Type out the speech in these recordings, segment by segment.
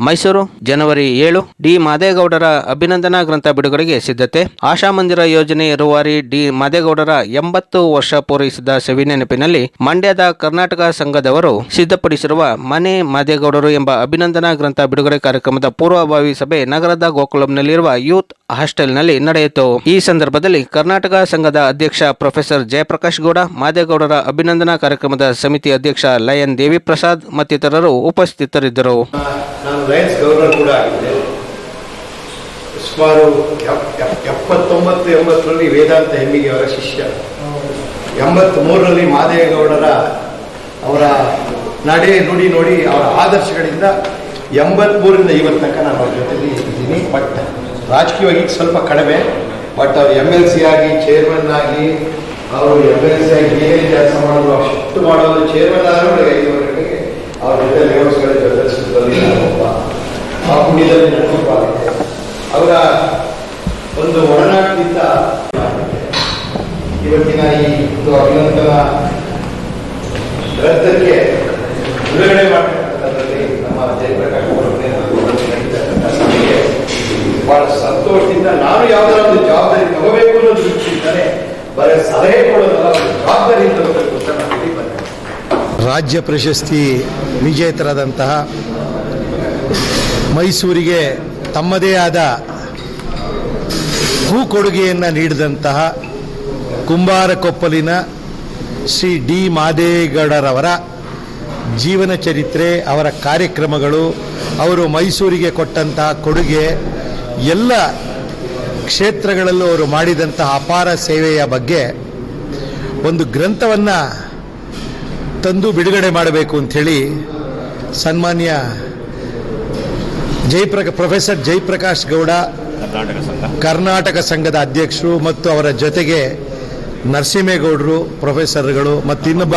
ಮೈಸೂರು, ಜನವರಿ ಏಳು. ಡಿ. ಮಾದೇಗೌಡರ ಅಭಿನಂದನಾ ಗ್ರಂಥ ಬಿಡುಗಡೆಗೆ ಸಿದ್ಧತೆ. ಆಶಾ ಮಂದಿರ ಯೋಜನೆ ರೂವಾರಿ ಡಿ. ಮಾದೇಗೌಡರ ಎಂಬತ್ತು ವರ್ಷ ಪೂರೈಸಿದ ಸವಿನೆನಪಿನಲ್ಲಿ ಮಂಡ್ಯದ ಕರ್ನಾಟಕ ಸಂಘದವರು ಸಿದ್ಧಪಡಿಸಿರುವ ಮನೆ ಮಾದೇಗೌಡರು ಎಂಬ ಅಭಿನಂದನಾ ಗ್ರಂಥ ಬಿಡುಗಡೆ ಕಾರ್ಯಕ್ರಮದ ಪೂರ್ವಭಾವಿ ಸಭೆ ನಗರದ ಗೋಕುಲಂನಲ್ಲಿರುವ ಯೂತ್ ಹಾಸ್ಟೆಲ್ನಲ್ಲಿ ನಡೆಯಿತು. ಈ ಸಂದರ್ಭದಲ್ಲಿ ಕರ್ನಾಟಕ ಸಂಘದ ಅಧ್ಯಕ್ಷ ಪ್ರೊಫೆಸರ್ ಜಯಪ್ರಕಾಶ್ ಗೌಡ, ಮಾದೇಗೌಡರ ಅಭಿನಂದನಾ ಕಾರ್ಯಕ್ರಮದ ಸಮಿತಿ ಅಧ್ಯಕ್ಷ ಲಯನ್ ದೇವಿ ಪ್ರಸಾದ್ ಮತ್ತಿತರರು ಉಪಸ್ಥಿತರಿದ್ದರು. ಲಯನ್ಸ್ ಗವರ್ನರ್ ಕೂಡ ಆಗಿದ್ದೆ ಸುಮಾರು ಎಪ್- ಎಪ್- ಎಪ್ಪತ್ತೊಂಬತ್ತು ಎಂಬತ್ತರಲ್ಲಿ ವೇದಾಂತ ಹೆಮ್ಮಿಗೆ ಅವರ ಶಿಷ್ಯ. ಎಂಬತ್ತ್ಮೂರರಲ್ಲಿ ಮಾದೇಗೌಡರ ಅವರ ನಡೆ ನುಡಿ ನೋಡಿ ಅವರ ಆದರ್ಶಗಳಿಂದ ಎಂಬತ್ಮೂರರಿಂದ ಇವತ್ತು ತನಕ ನಾನು ಅವ್ರ ಜೊತೆಲಿ ಇದ್ದೀನಿ. ಬಟ್ ರಾಜಕೀಯವಾಗಿ ಸ್ವಲ್ಪ ಕಡಿಮೆ. ಬಟ್ ಅವ್ರು ಎಂ ಎಲ್ ಸಿ ಆಗಿ ಚೇರ್ಮನ್ ಆಗಿ, ಅವರು ಎಂ ಎಲ್ ಸಿ ಆಗಿ ಏನೇ ಕೆಲಸ ಮಾಡೋದು ಅಷ್ಟು ಮಾಡೋದು ಚೇರ್ಮನ್ ಆದರೂ ಅವ್ರ ಜೊತೆ ಲೇಔಟ್ಸ್ಗಳ ಜೊತೆ ನಾನು ಒಬ್ಬ. ಆ ಪುಣ್ಯದಲ್ಲಿ ಅವರ ಒಂದು ಒಡನಾಟದಿಂದ ಇವತ್ತಿನ ಈ ಒಂದು ಅಭಿನಂದನ ಗ್ರಂಥಕ್ಕೆ ಬಿಡುಗಡೆ ಮಾಡಿರ್ತಕ್ಕಂಥದ್ರಲ್ಲಿ ನಮ್ಮ ಜಯಪ್ರಕಾಶ್ ಸಭೆಗೆ ಬಹಳ ಸಂತೋಷದಿಂದ ನಾನು ಯಾವ್ದಾರ ಒಂದು ಜವಾಬ್ದಾರಿ ತಗೋಬೇಕು ಅನ್ನೋದು ದೃಷ್ಟಿಯಿಂದಲೇ ಬರೀ ಸಲಹೆ ಕೊಡೋದಲ್ಲ, ಒಂದು ಜವಾಬ್ದಾರಿ ಅಂತ ಬಂದೆ. ರಾಜ್ಯ ಪ್ರಶಸ್ತಿ ವಿಜೇತರಾದಂತಹ ಮೈಸೂರಿಗೆ ತಮ್ಮದೇ ಆದ ಭೂ ಕೊಡುಗೆಯನ್ನು ನೀಡಿದಂತಹ ಕುಂಬಾರಕೊಪ್ಪಲಿನ ಶ್ರೀ ಡಿ ಮಾದೇಗೌಡರವರ ಜೀವನ ಚರಿತ್ರೆ, ಅವರ ಕಾರ್ಯಕ್ರಮಗಳು, ಅವರು ಮೈಸೂರಿಗೆ ಕೊಟ್ಟಂತಹ ಕೊಡುಗೆ, ಎಲ್ಲ ಕ್ಷೇತ್ರಗಳಲ್ಲೂ ಅವರು ಮಾಡಿದಂತಹ ಅಪಾರ ಸೇವೆಯ ಬಗ್ಗೆ ಒಂದು ಗ್ರಂಥವನ್ನು ತಂದು ಬಿಡುಗಡೆ ಮಾಡಬೇಕು ಅಂಥೇಳಿ ಸನ್ಮಾನ್ಯ ಜಯಪ್ರಕ ಪ್ರೊಫೆಸರ್ ಜಯಪ್ರಕಾಶ್ ಗೌಡ ಕರ್ನಾಟಕ ಸಂಘದ ಅಧ್ಯಕ್ಷರು ಮತ್ತು ಅವರ ಜೊತೆಗೆ ನರಸಿಂಹೇಗೌಡರು ಪ್ರೊಫೆಸರ್ಗಳು ಮತ್ತು ಇನ್ನೊಬ್ಬ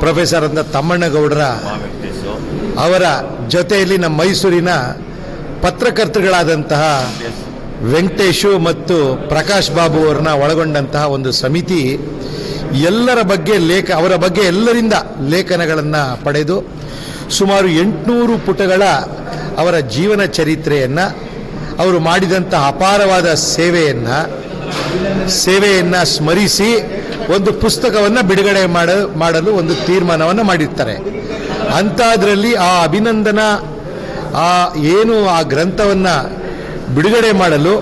ಪ್ರೊಫೆಸರ್ ಅಂತ ತಮ್ಮಣ್ಣಗೌಡರ ಅವರ ಜೊತೆಯಲ್ಲಿ ನಮ್ಮ ಮೈಸೂರಿನ ಪತ್ರಕರ್ತರುಗಳಾದಂತಹ ವೆಂಕಟೇಶು ಮತ್ತು ಪ್ರಕಾಶ್ ಬಾಬು ಅವರನ್ನ ಒಳಗೊಂಡಂತಹ ಒಂದು ಸಮಿತಿ ಎಲ್ಲರ ಬಗ್ಗೆ ಲೇಖ, ಅವರ ಬಗ್ಗೆ ಎಲ್ಲರಿಂದ ಲೇಖನಗಳನ್ನು ಪಡೆದು ಸುಮಾರು ಎಂಟುನೂರು ಪುಟಗಳ ಅವರ ಜೀವನ ಚರಿತ್ರೆಯನ್ನು, ಅವರು ಮಾಡಿದಂಥ ಅಪಾರವಾದ ಸೇವೆಯನ್ನು ಸೇವೆಯನ್ನು ಸ್ಮರಿಸಿ ಒಂದು ಪುಸ್ತಕವನ್ನು ಬಿಡುಗಡೆ ಮಾಡ, ಮಾಡಲು ಒಂದು ತೀರ್ಮಾನವನ್ನು ಮಾಡಿರ್ತಾರೆ. ಅಂಥದ್ರಲ್ಲಿ ಆ ಅಭಿನಂದನ, ಆ ಏನು ಆ ಗ್ರಂಥವನ್ನು ಬಿಡುಗಡೆ ಮಾಡಲು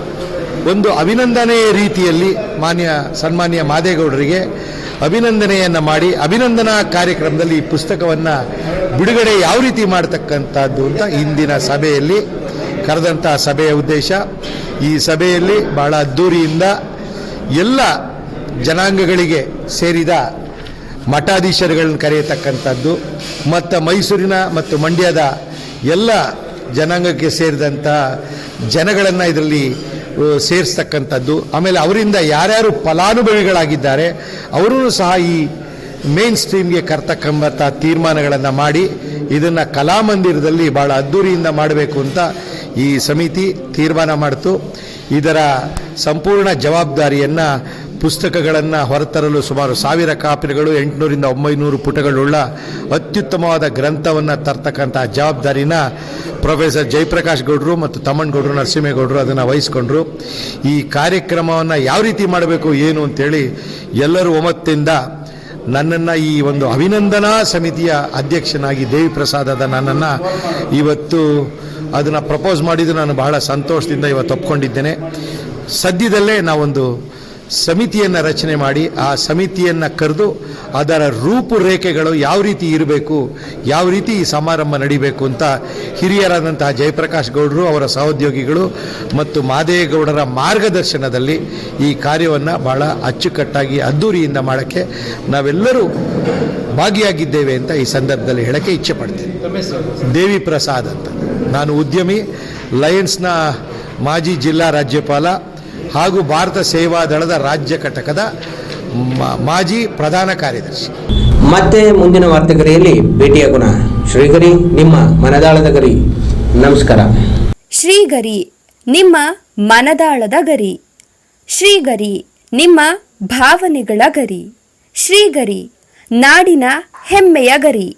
ಒಂದು ಅಭಿನಂದನೆಯ ರೀತಿಯಲ್ಲಿ ಮಾನ್ಯ ಸನ್ಮಾನ್ಯ ಮಾದೇಗೌಡರಿಗೆ ಅಭಿನಂದನೆಯನ್ನು ಮಾಡಿ ಅಭಿನಂದನಾ ಕಾರ್ಯಕ್ರಮದಲ್ಲಿ ಈ ಪುಸ್ತಕವನ್ನು ಬಿಡುಗಡೆ ಯಾವ ರೀತಿ ಮಾಡತಕ್ಕಂಥದ್ದು ಅಂತ ಇಂದಿನ ಸಭೆಯಲ್ಲಿ ಕರೆದಂಥ ಸಭೆಯ ಉದ್ದೇಶ. ಈ ಸಭೆಯಲ್ಲಿ ಬಹಳ ಅದ್ದೂರಿಯಿಂದ ಎಲ್ಲ ಜನಾಂಗಗಳಿಗೆ ಸೇರಿದ ಮಠಾಧೀಶರುಗಳನ್ನು ಕರೆಯತಕ್ಕಂಥದ್ದು. ಮತ್ತು ಮೈಸೂರಿನ ಮತ್ತು ಮಂಡ್ಯದ ಎಲ್ಲ ಜನಾಂಗಕ್ಕೆ ಸೇರಿದಂಥ ಜನಗಳನ್ನು ಇದರಲ್ಲಿ ಸೇರಿಸ್ತಕ್ಕಂಥದ್ದು. ಆಮೇಲೆ ಅವರಿಂದ ಯಾರ್ಯಾರು ಫಲಾನುಭವಿಗಳಾಗಿದ್ದಾರೆ ಅವರೂ ಸಹ ಈ ಮೇನ್ ಸ್ಟ್ರೀಮ್ಗೆ ಕರ್ತಕ್ಕಂಥ ತೀರ್ಮಾನಗಳನ್ನು ಮಾಡಿ ಇದನ್ನು ಕಲಾಮಂದಿರದಲ್ಲಿ ಭಾಳ ಅದ್ಧೂರಿಯಿಂದ ಮಾಡಬೇಕು ಅಂತ ಈ ಸಮಿತಿ ತೀರ್ಮಾನ ಮಾಡಿತು. ಇದರ ಸಂಪೂರ್ಣ ಜವಾಬ್ದಾರಿಯನ್ನು ಪುಸ್ತಕಗಳನ್ನು ಹೊರತರಲು ಸುಮಾರು ಸಾವಿರ ಕಾಪಿಗಳು ಎಂಟುನೂರಿಂದ ಒಂಬೈನೂರು ಪುಟಗಳುಳ್ಳ ಅತ್ಯುತ್ತಮವಾದ ಗ್ರಂಥವನ್ನು ತರ್ತಕ್ಕಂಥ ಜವಾಬ್ದಾರಿನ ಪ್ರೊಫೆಸರ್ ಜಯಪ್ರಕಾಶ್ ಗೌಡರು ಮತ್ತು ತಮ್ಮಣ್ಣಗೌಡರು ನರಸಿಂಹೇಗೌಡರು ಅದನ್ನು ವಹಿಸ್ಕೊಂಡ್ರು. ಈ ಕಾರ್ಯಕ್ರಮವನ್ನು ಯಾವ ರೀತಿ ಮಾಡಬೇಕು, ಏನು ಅಂತೇಳಿ ಎಲ್ಲರೂ ಒಮ್ಮತ್ತಿಂದ ನನ್ನನ್ನು ಈ ಒಂದು ಅಭಿನಂದನಾ ಸಮಿತಿಯ ಅಧ್ಯಕ್ಷನಾಗಿ ದೇವಿ ಪ್ರಸಾದದ ನನ್ನನ್ನು. ಇವತ್ತು ಅದನ್ನು ಪ್ರಪೋಸ್ ಮಾಡಿದ್ದು ನಾನು ಬಹಳ ಸಂತೋಷದಿಂದ ಇವತ್ತು ಒಪ್ಕೊಂಡಿದ್ದೇನೆ. ಸದ್ಯದಲ್ಲೇ ನಾವೊಂದು ಸಮಿತಿಯನ್ನು ರಚನೆ ಮಾಡಿ, ಆ ಸಮಿತಿಯನ್ನು ಕರೆದು ಅದರ ರೂಪುರೇಖೆಗಳು ಯಾವ ರೀತಿ ಇರಬೇಕು, ಯಾವ ರೀತಿ ಈ ಸಮಾರಂಭ ನಡಿಬೇಕು ಅಂತ ಹಿರಿಯರಾದಂತಹ ಜಯಪ್ರಕಾಶ್ ಗೌಡರು, ಅವರ ಸಹೋದ್ಯೋಗಿಗಳು ಮತ್ತು ಮಾದೇಗೌಡರ ಮಾರ್ಗದರ್ಶನದಲ್ಲಿ ಈ ಕಾರ್ಯವನ್ನು ಬಹಳ ಅಚ್ಚುಕಟ್ಟಾಗಿ ಅದ್ಧೂರಿಯಿಂದ ಮಾಡೋಕ್ಕೆ ನಾವೆಲ್ಲರೂ ಭಾಗಿಯಾಗಿದ್ದೇವೆ ಅಂತ ಈ ಸಂದರ್ಭದಲ್ಲಿ ಹೇಳೋಕ್ಕೆ ಇಚ್ಛೆ ಪಡ್ತೀನಿ. ದೇವಿ ಪ್ರಸಾದ್ ಅಂತ. ನಾನು ಉದ್ಯಮಿ ಲಯನ್ಸ್ನ ಮಾಜಿ ಜಿಲ್ಲಾ ರಾಜ್ಯಪಾಲ ಹಾಗೂ ಭಾರತ ಸೇವಾ ದಳದ ರಾಜ್ಯ ಘಟಕದ ಮ- ಮಾಜಿ ಪ್ರಧಾನ ಕಾರ್ಯದರ್ಶಿ. ಮತ್ತೆ ಮುಂದಿನ ವಾರ್ತೆಗರಿಯಲ್ಲಿ ಭೇಟಿಯಾಗೋಣ ಶ್ರೀಗರಿ ನಿಮ್ಮ ಮನದಾಳದ ಗರಿ. ನಮಸ್ಕಾರ. ಶ್ರೀಗರಿ ನಿಮ್ಮ ಮನದಾಳದ ಗರಿ. ಶ್ರೀಗರಿ ನಿಮ್ಮ ಭಾವನೆಗಳ ಗರಿ. ಶ್ರೀಗರಿ ನಾಡಿನ ಹೆಮ್ಮೆಯ ಗರಿ.